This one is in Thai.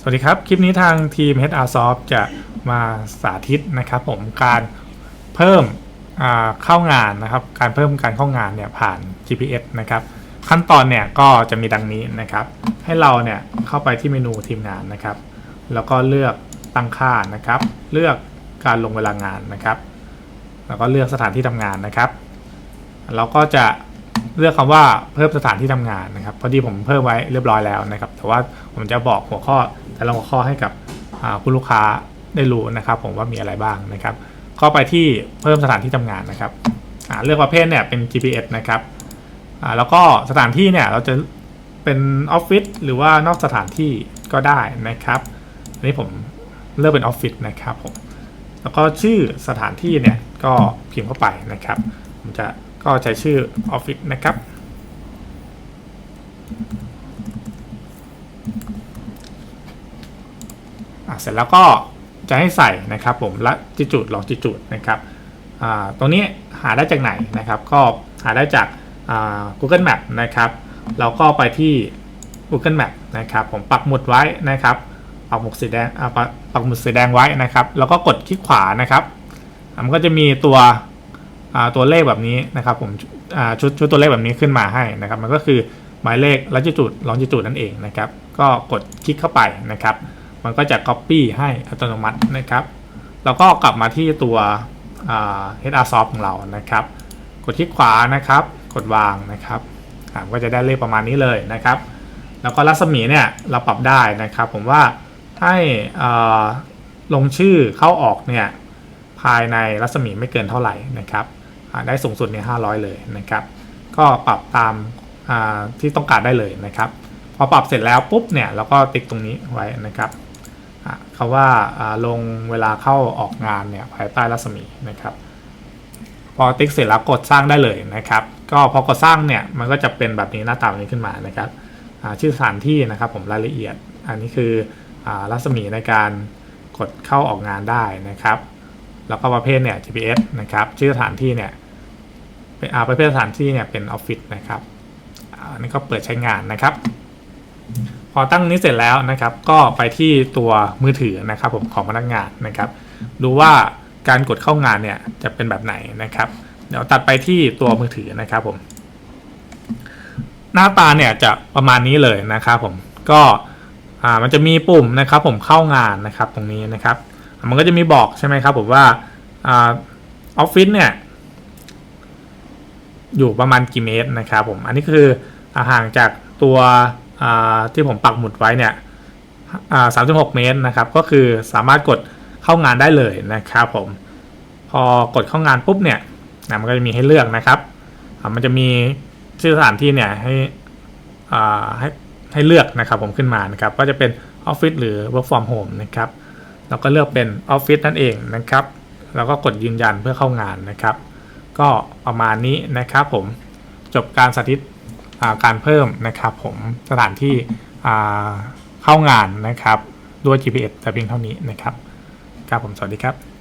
สวัสดีครับ คลิปนี้ทางทีม HR Soft จะมาสาธิตนะครับผมการเพิ่มเข้างานนะครับ การเพิ่มการเข้างานเนี่ยผ่าน GPS นะครับ ขั้นตอนเนี่ยก็จะมีดังนี้นะครับ ให้เราเนี่ยเข้าไปที่เมนูทีมงานนะครับ แล้วก็เลือกตั้งค่านะครับ เลือกการลงเวลางานนะครับ แล้วก็เลือกสถานที่ทำงานนะครับ เราก็จะเลือกคำว่าเพิ่มสถานที่ทำงานนะครับ พอดีผมเพิ่มไว้เรียบร้อยแล้วนะครับ แต่ว่าผมจะบอกหัวข้อ แต่ละหัวข้อให้กับคุณลูกค้าได้รู้นะครับผมว่ามีอะไรบ้างนะครับเข้าไปที่เพิ่มสถานที่ทำงานนะครับเลือกประเภทเนี่ยเป็น GPS นะครับแล้วก็สถานที่เนี่ยเราจะเป็นออฟฟิศหรือว่านอกสถานที่ก็ได้นะครับอันนี้ผมเลือกเป็นออฟฟิศนะครับผมแล้วก็ชื่อสถานที่เนี่ยก็พิมพ์เข้าไปนะครับผมจะก็ใช้ชื่อออฟฟิศนะครับ อะ เสร็จแล้วก็จะให้ใส่นะครับผมละจิจูดลองจิจูดนะครับตรงนี้หาได้จากไหนนะครับ ก็หาได้จาก Google Map นะครับเราก็ไปที่ Google Map นะครับ ผมปักหมุดไว้นะครับปักหมุดสีแดงปักหมุดสีแดงไว้นะครับ แล้วก็กดคลิกขวานะครับ มันก็จะมีตัวตัวเลขแบบนี้นะครับ ผมชุดชุดตัวเลขแบบนี้ขึ้นมาให้นะครับ มันก็คือหมายเลขลัจิจูดลองจิจูดนั่นเองนะครับ ก็กดคลิกเข้าไปนะครับ มันก็จะ Copy ให้อัตโนมัตินะครับ แล้วก็กลับมาที่ตัว HR Soft ของเรานะครับ กดคลิกขวานะครับ กดวางนะครับก็จะได้เลขประมาณนี้เลยนะครับ แล้วก็รัศมีเนี่ยเราปรับได้นะครับ ผมว่าให้ลงชื่อเข้าออกเนี่ยภายในรัศมีไม่เกินเท่าไหร่นะครับได้สูงสุดเนี่ย500 เลยนะครับ ก็ปรับตามที่ต้องการได้เลยนะครับ พอปรับเสร็จแล้วปุ๊บเนี่ยเราก็ติ๊กตรงนี้ไว้นะครับ คำว่าอ่าลงเวลาเข้าออกงานเนี่ยภายใต้รัศมีนะครับ พอติ๊กเสร็จแล้วกดสร้างได้เลยนะครับ ก็พอกดสร้างเนี่ยมันก็จะเป็นแบบนี้หน้าตาแบบนี้ขึ้นมานะครับชื่อสถานที่นะครับผมรายละเอียด อันนี้คืออรัศมีในการกดเข้าออกงานได้นะครับ แล้วก็ประเภทเนี่ย GPS นะครับชื่อสถานที่เนี่ยเป็นประเภทสถานที่เนี่ยเป็นออฟฟิศนะครับอันนี้ก็เปิดใช้งานนะครับ อตั้งนี้เสร็จแล้วนะครับ ก็ไปที่ตัวมือถือนะครับ ผมของพนักงานนะครับ ดูว่าการกดเข้างานเนี่ยจะเป็นแบบไหนนะครับ เดี๋ยวตัดไปที่ตัวมือถือนะครับผม หน้าตาเนี่ยจะประมาณนี้เลยนะครับผมก็อ่ามันจะมีปุ่มนะครับ ผมเข้างานนะครับตรงนี้นะครับ มันก็จะมีบอกใช่ไหมครับผมว่าออฟฟิศเนี่ยอยู่ประมาณกี่เมตรนะครับผม อันนี้คืออห่างจากตัว ที่ผมปักหมุดไว้เนี่ยอ่า36เมตรนะครับ ก็คือสามารถกดเข้างานได้เลยนะครับผม พอกดเข้างานปุ๊บเนี่ยนะมันก็จะมีให้เลือกนะครับ มันจะมีชื่อสถานที่เนี่ยให้ให้ให้เลือกนะครับผมขึ้นมานะครับ ก็จะเป็นออฟฟิศหรือ work from home นะครับเราก็เลือกเป็นออฟฟิศนั่นเองนะครับ แล้วก็กดยืนยันเพื่อเข้างานนะครับ ก็ประมาณนี้นะครับผมจบการสาธิต การเพิ่มนะครับผมสถานที่เข้างานนะครับด้วย GPS แต่เพียงเท่านี้นะครับครับผมสวัสดีครับ